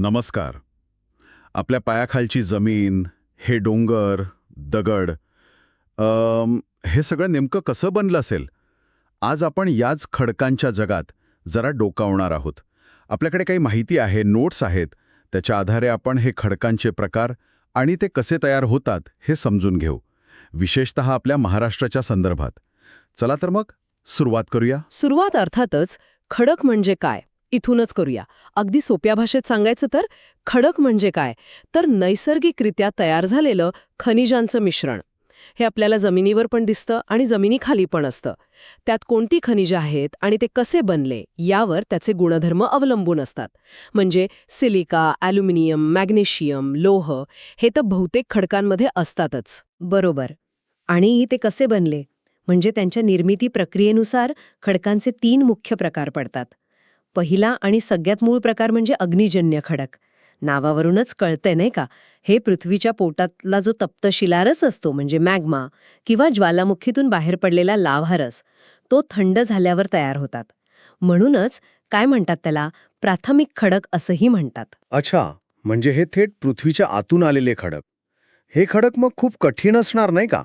नमस्कार. आपल्या पायाखालची जमीन हे डोंगर दगड अम, हे सगळं नेमकं कसं बनलं असेल? आज आपण याच खडकांच्या जगात जरा डोकावणार आहोत. आपल्याकडे काही माहिती आहे नोट्स आहेत. त्याच्या आधारे आपण हे खडकांचे प्रकार आणि ते कसे तयार होतात हे समजून घेऊ. विशेषत आपल्या महाराष्ट्राच्या संदर्भात. चला तर मग सुरुवात करूया. सुरुवात अर्थातच खडक म्हणजे काय? इथूनच करूया. अगदी सोप्या भाषेत सांगायचं तर खडक म्हणजे काय? तर नैसर्गिकरित्या तयार झालेलं खनिजांचं मिश्रण. हे आपल्याला जमिनीवर पण दिसतं आणि जमिनीखाली पण असतं. त्यात कोणती खनिजं आहेत आणि ते कसे बनले यावर त्याचे गुणधर्म अवलंबून असतात. म्हणजे सिलिका ॲल्युमिनियम मॅग्नेशियम लोह हे तर बहुतेक खडकांमध्ये असतातच. बरोबर. आणि ते कसे बनले? म्हणजे त्यांच्या निर्मिती प्रक्रियेनुसार खडकांचे तीन मुख्य प्रकार पडतात. पहिला आणि सगळ्यात मूळ प्रकार म्हणजे अग्निजन्य खडक. नावावरूनच कळतंय नाही का? हे पृथ्वीच्या पोटातला जो तप्त शिलारस असतो म्हणजे मॅग्मा किंवा ज्वालामुखीतून बाहेर पडलेला लाव्हारस तो थंड झाल्यावर तयार होतात. म्हणूनच काय म्हणतात त्याला? प्राथमिक खडक असंही म्हणतात. अच्छा म्हणजे हे थेट पृथ्वीच्या आतून आलेले खडक. हे खडक मग खूप कठीण असणार नाही का?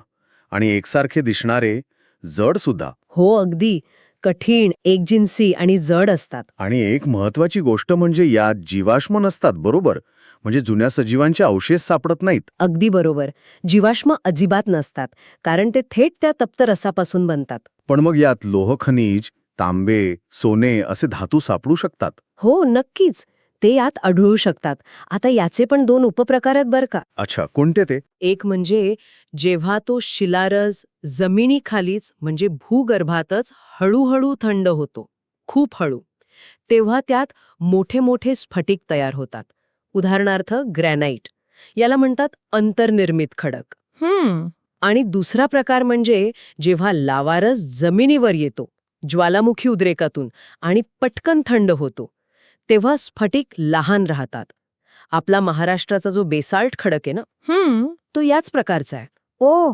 आणि एकसारखे दिसणारे जड सुद्धा. हो अगदी. कठीण एकजिन्सी आणि जड असतात. आणि एक महत्वाची गोष्ट म्हणजे यात जीवाश्म नसतात बरोबर? म्हणजे जुन्या सजीवांचे अवशेष सापडत नाहीत. अगदी बरोबर. जीवाश्म अजिबात नसतात कारण ते थेट त्या तप्त रसापासून बनतात. पण मग यात लोह खनिज तांबे सोने असे धातू सापडू शकतात? हो नक्कीच. ते यात आढळू शकतात. आता याचे पण दोन उपप्रकार आहेत बरं का. अच्छा कोणते ते? एक म्हणजे जेव्हा तो शिलारस जमिनीखालीच म्हणजे भूगर्भातच हळूहळू थंड होतो. खूप हळू. तेव्हा त्यात मोठे मोठे स्फटिक तयार होतात. उदाहरणार्थ ग्रॅनाइट. याला म्हणतात अंतर्निर्मित खडक. आणि दुसरा प्रकार म्हणजे जेव्हा लावारस जमिनीवर येतो ज्वालामुखी उद्रेकातून आणि पटकन थंड होतो. तेव्हा स्फटिक लहान राहतात. आपला महाराष्ट्राचा जो बेसाल्ट खडक आहे ना हम्म. तो याच प्रकारचा आहे. ओ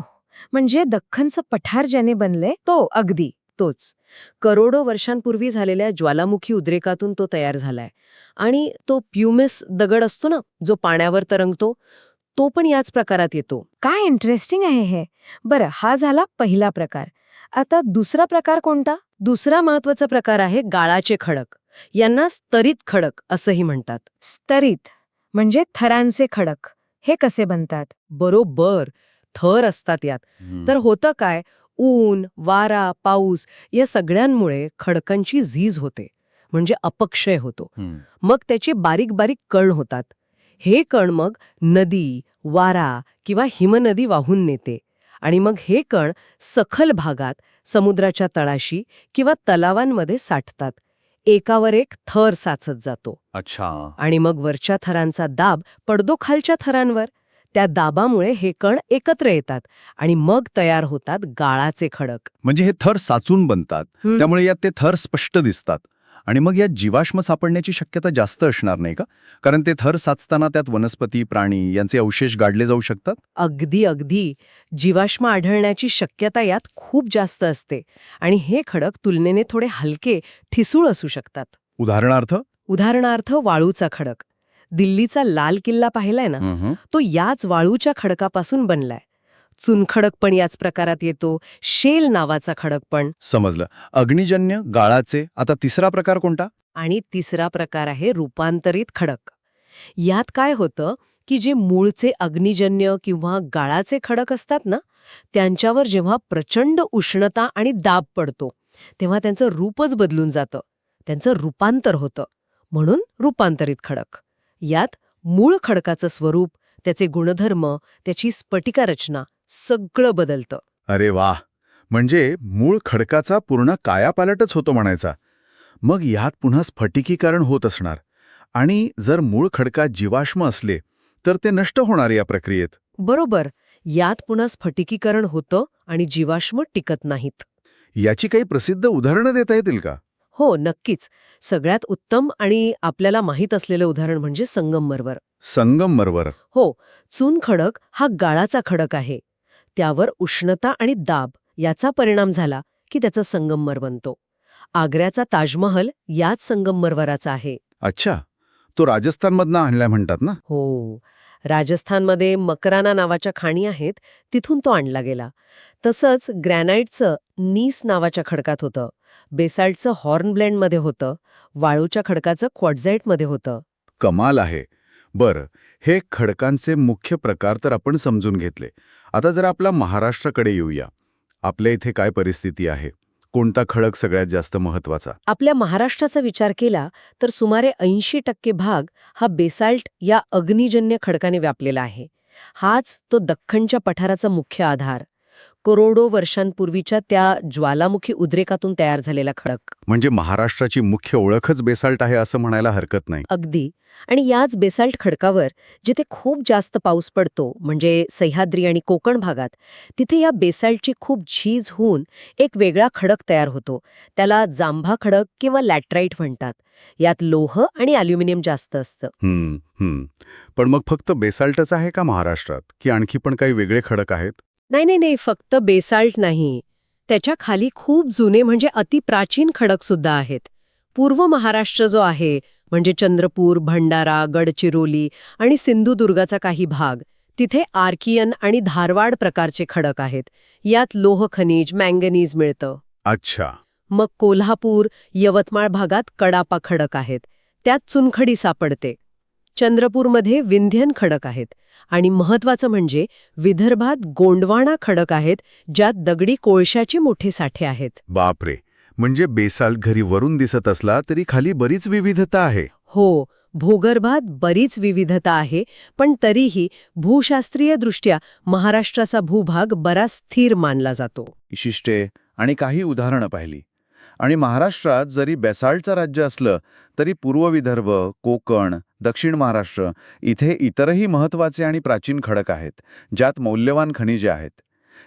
म्हणजे दख्खनचं पठार ज्याने बनले तो अगदी. तोच. करोडो वर्षांपूर्वी झालेल्या ज्वालामुखी उद्रेकातून तो तयार झालाय. आणि तो प्युमिस दगड असतो ना जो पाण्यावर तरंगतो तो पण याच प्रकारात येतो. काय इंटरेस्टिंग आहे हे. बरं हा झाला पहिला प्रकार. आता दुसरा प्रकार कोणता? दुसरा महत्त्वाचा प्रकार आहे गाळाचे खडक. यांना स्तरित खडक असंही म्हणतात. स्तरित म्हणजे थरांचे खडक. हे कसे बनतात? बरोबर. थर असतात यात. तर होतं काय? ऊन वारा पाऊस या सगळ्यांमुळे खडकांची झीज होते. म्हणजे अपक्षय होतो. मग त्याचे बारीक बारीक कण होतात. हे कण मग नदी वारा किंवा हिमनदी वाहून नेते. आणि मग हे कण सखल भागात समुद्राच्या तळाशी किंवा तलावांमध्ये साठतात. एकावर एक थर साचत जातो. अच्छा. आणि मग वरच्या थरांचा दाब पडदो खालच्या थरांवर. त्या दाबामुळे हे कण एकत्र येतात आणि मग तयार होतात गाळाचे खडक. म्हणजे हे थर साचून बनतात. त्यामुळे यात ते थर स्पष्ट दिसतात. आणि मग यात जीवाश्म सापडण्याची शक्यता जास्त असणार नाही का? कारण ते थर साचताना त्यात वनस्पती प्राणी यांचे अवशेष गाडले जाऊ शकतात? अगदी अगदी. जीवाश्म आढळण्याची शक्यता यात खूप जास्त असते. आणि हे खडक तुलनेने थोडे हलके ठिसूळ असू शकतात. उदाहरणार्थ? उदाहरणार्थ वाळूचा खडक. दिल्लीचा लाल किल्ला पाहिलाय ना? तो याच वाळूच्या खडकापासून बनलाय. चुनखडक पण याच प्रकारात येतो. शेल नावाचा खडक पण समजलं. अग्निजन्य गाळाचे आता तिसरा प्रकार कोणता? आणि तिसरा प्रकार आहे रूपांतरित खडक. यात काय होतं की जे मूळचे अग्निजन्य किंवा गाळाचे खडक असतात ना त्यांच्यावर जेव्हा प्रचंड उष्णता आणि दाब पडतो तेव्हा त्यांचं रूपच बदलून जातं. त्यांचं रूपांतर होतं. म्हणून रूपांतरित खडक. यात मूळ खडकाचं स्वरूप त्याचे गुणधर्म त्याची स्फटिका रचना सगळं बदलतं. अरे वाह म्हणजे मूळ खडकाचा पूर्ण कायापालटच होतो म्हणायचा. मग यात पुन्हा स्फटिकीकरण होत असणार. आणि जर मूळ खडकात जीवाश्म असले तर ते नष्ट होणार या प्रक्रियेत. बरोबर. यात पुन्हा स्फटिकीकरण होतं आणि जीवाश्म टिकत नाहीत. याची काही प्रसिद्ध उदाहरणं देता येतील का? हो नक्कीच. सगळ्यात उत्तम आणि आपल्याला माहीत असलेलं उदाहरण म्हणजे संगमरवर. संगमरवर. हो चून खडक हा गाळाचा खडक आहे. त्यावर उष्णता आणि दाब याचा परिणाम झाला की त्याचा संगममर बनतो. आग्र्याचा ताजमहल याच संगमरवराचा आहे. अच्छा. तो राजस्थानमधनं आणलाय म्हणतात ना? हो. राजस्थानमध्ये मकराना नावाच्या खाणी आहेत तिथून तो आणला गेला. तसंच ग्रॅनाइटचं नीस नावाच्या खडकात होतं. बेसाल्टचं हॉर्नब्लेंडमध्ये होतं. वाळूच्या खडकाचं क्वाडझाईटमध्ये होतं. कमाल आहे. बरं हे खडकांचे मुख्य प्रकार तर आपण समजून घेतले. आता जर आपला महाराष्ट्राकडे येऊया. आपल्या इथे काय परिस्थिती आहे? कोणता खडक सगळ्यात जास्त महत्त्वाचा आपल्या महाराष्ट्राचा विचार केला तर सुमारे ऐंशी टक्के भाग हा बेसाल्ट या अग्निजन्य खडकाने व्यापलेला आहे. हाच तो दख्खनच्या पठाराचा मुख्य आधार. करोडो वर्षांपूर्वीच्या त्या ज्वालामुखी उद्रेकातून तयार झालेला खडक. म्हणजे महाराष्ट्राची मुख्य ओळखच बेसाल्ट आहे असं म्हणायला हरकत नाही. अगदी. आणि याच बेसाल्ट खडकावर जिथे खूप जास्त पाऊस पडतो म्हणजे सह्याद्री आणि कोकण भागात तिथे या बेसाल्टची खूप झीज होऊन एक वेगळा खडक तयार होतो. त्याला जांभा खडक किंवा लॅट्राईट म्हणतात. यात लोह आणि अल्युमिनियम जास्त असतं. हम्म हम्म. पण मग फक्त बेसाल्टच आहे का महाराष्ट्रात? की आणखी पण काही वेगळे खडक आहेत? नाही नाही नाही फक्त बेसाल्ट नाही. त्याच्याखाली खूप जुने म्हणजे अतिप्राचीन खडक सुद्धा आहेत. पूर्व महाराष्ट्र जो आहे म्हणजे चंद्रपूर भंडारा गडचिरोली आणि सिंधुदुर्गाचा काही भाग तिथे आर्कियन आणि धारवाड प्रकारचे खडक आहेत. यात लोह खनिज मँगनीज मिळतं. अच्छा. मग कोल्हापूर यवतमाळ भागात कडापा खडक आहेत. त्यात चुनखडी सापडते. चंद्रपूरमध्ये विंध्यन खडक आहेत. आणि महत्वाचं म्हणजे विदर्भात गोंडवाणा खडक आहेत ज्यात दगडी कोळशाचे मोठे साठे आहेत. बापरे! म्हणजे बेसाल्ट घरी वरून दिसत असला तरी खाली बरीच विविधता आहे. हो भूगर्भात बरीच विविधता आहे पण तरीही भूशास्त्रीय दृष्ट्या महाराष्ट्राचा भूभाग बराच स्थिर मानला जातो. विशिष्टे आणि काही उदाहरणं पाहिली. आणि महाराष्ट्रात जरी बेसाल्टचं राज्य असलं तरी पूर्व विदर्भ कोकण दक्षिण महाराष्ट्र इथे इतरही महत्त्वाचे आणि प्राचीन खडक आहेत ज्यात मौल्यवान खनिजे आहेत.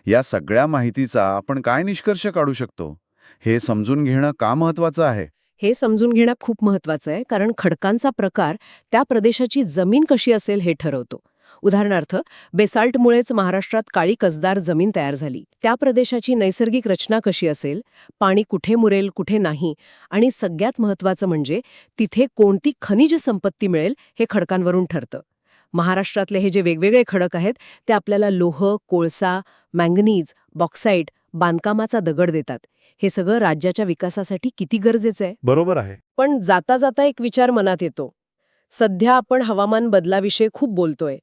या सगळ्या माहितीचा आपण काय निष्कर्ष काढू शकतो? हे समजून घेणं का महत्त्वाचं आहे? हे समजून घेणं खूप महत्वाचं आहे कारण खडकांचा प्रकार त्या प्रदेशाची जमीन कशी असेल हे ठरवतो. उदाहरणार्थ बेसाल्टमुळेच महाराष्ट्रात काळी कसदार जमीन तयार झाली. त्या प्रदेशाची नैसर्गिक रचना कशी असेल? पाणी कुठे मुरेल कुठे नाही? आणि सगळ्यात महत्वाचं म्हणजे तिथे कोणती खनिज संपत्ती मिळेल हे खडकांवरून ठरतं. महाराष्ट्रातले हे जे वेगवेगळे खडक आहेत ते आपल्याला लोह कोळसा मँगनीज बॉक्साईट बांधकामाचा दगड देतात. हे सगळं राज्याच्या विकासासाठी किती गरजेचं आहे? बरोबर आहे. पण जाता जाता एक विचार मनात येतो. सध्या आपण हवामान बदलाविषयी खूप बोलतोय.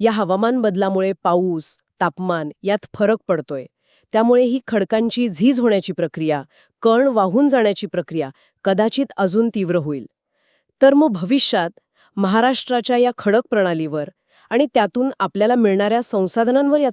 या हवामान बदलामुळे पाऊस तापमान यात फरक पडतोय. त्यामुळे ही खडकांची झीज होण्याची प्रक्रिया कण वाहून जाण्याची प्रक्रिया कदाचित अजून तीव्र होईल. तर मग भविष्यात महाराष्ट्राच्या या खडक प्रणालीवर आणि त्यातून आपल्याला मिळणाऱ्या संसाधनांवर याचा